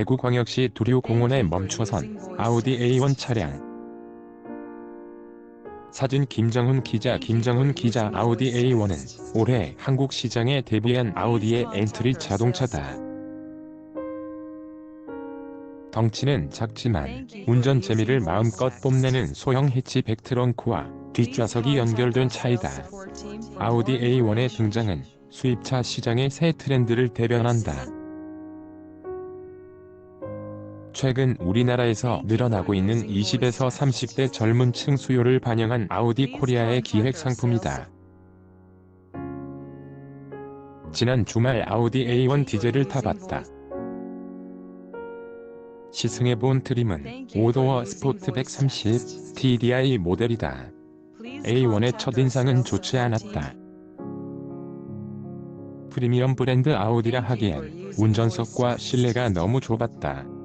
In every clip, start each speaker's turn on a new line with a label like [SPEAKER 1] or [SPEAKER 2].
[SPEAKER 1] 대구광역시 두류공원에 멈춰선 아우디 A1 차량. 사진 김정훈 기자 김정훈 기자 아우디 A1은 올해 한국 시장에 데뷔한 아우디의 엔트리 자동차다. 덩치는 작지만 운전 재미를 마음껏 뽐내는 소형 해치 백 트렁크와 뒷좌석이 연결된 차이다. 아우디 A1의 등장은 수입차 시장의 새 트렌드를 대변한다. 최근 우리나라에서 늘어나고 있는 20에서 30대 젊은 층 수요를 반영한 아우디 코리아의 기획 상품이다. 지난 주말 아우디 A1 디젤을 타봤다. 시승해본 트림은 5도어 스포트 130 TDI 모델이다. A1의 첫인상은 좋지 않았다. 프리미엄 브랜드 아우디라 하기엔 운전석과 실내가 너무 좁았다.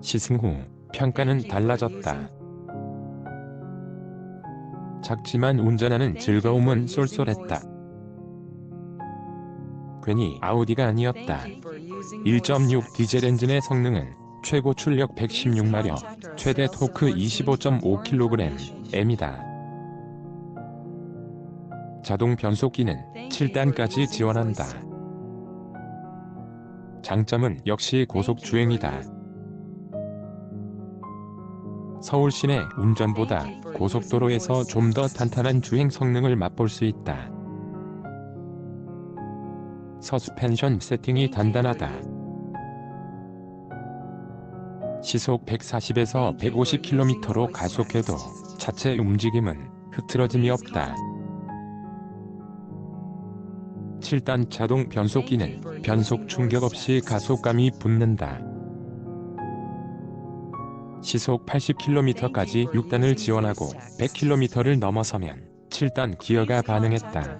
[SPEAKER 1] 시승 후 평가는 달라졌다. 작지만 운전하는 즐거움은 쏠쏠했다. 괜히 아우디가 아니었다. 1.6 디젤 엔진의 성능은 최고 출력 116마력, 최대 토크 25.5kg, M이다. 자동 변속기는 7단까지 지원한다. 장점은 역시 고속 주행이다. 서울 시내 운전보다 고속도로에서 좀 더 탄탄한 주행 성능을 맛볼 수 있다. 서스펜션 세팅이 단단하다. 시속 140에서 150km로 가속해도 자체 움직임은 흐트러짐이 없다. 7단 자동 변속기는 변속 충격 없이 가속감이 붙는다. 시속 80km까지 6단을 지원하고 100km를 넘어서면 7단 기어가 반응했다.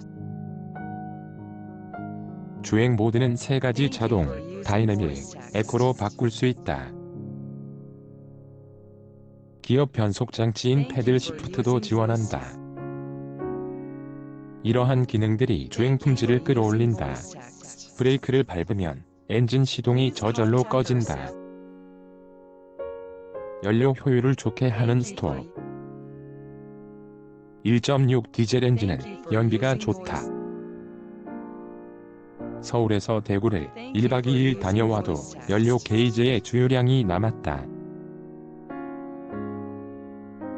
[SPEAKER 1] 주행 모드는 세 가지 자동, 다이내믹, 에코로 바꿀 수 있다. 기어 변속 장치인 패들 시프트도 지원한다. 이러한 기능들이 주행 품질을 끌어올린다. 브레이크를 밟으면 엔진 시동이 저절로 꺼진다. 연료 효율을 좋게 하는 스톱. 1.6 디젤 엔진은 연비가 좋다. 서울에서 대구를 1박 2일 다녀와도 연료 게이지의 주유량이 남았다.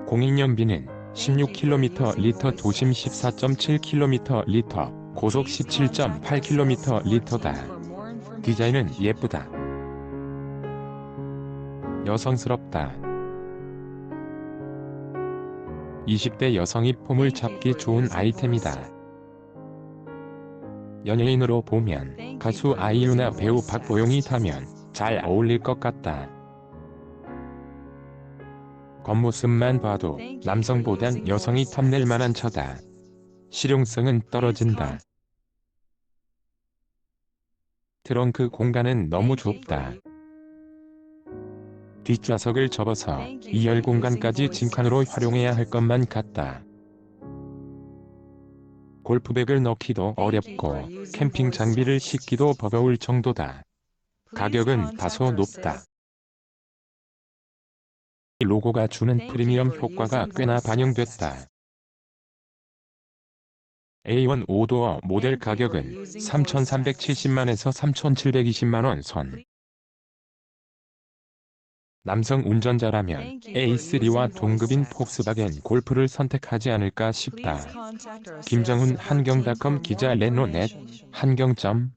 [SPEAKER 1] 공익연비는 16km 리터 도심 14.7km 리터 고속 17.8km 리터다. 디자인은 예쁘다. 여성스럽다. 20대 여성이 폼을 잡기 좋은 아이템이다. 연예인으로 보면 가수 아이유나 배우 박보영이 타면 잘 어울릴 것 같다. 겉모습만 봐도 남성보단 여성이 탐낼 만한 차다. 실용성은 떨어진다. 트렁크 공간은 너무 좁다. 뒷좌석을 접어서 2열 공간까지 짐칸으로 활용해야 할 것만 같다. 골프백을 넣기도 어렵고 캠핑 장비를 싣기도 버거울 정도다. 가격은 다소 높다. 로고가 주는 프리미엄 효과가 꽤나 반영됐다. A1 5도어 모델 가격은 3,370만에서 3,720만원 선. 남성 운전자라면 A3와 동급인 폭스바겐 골프를 선택하지 않을까 싶다. 김정훈 한경닷컴 기자 레노넷 한경점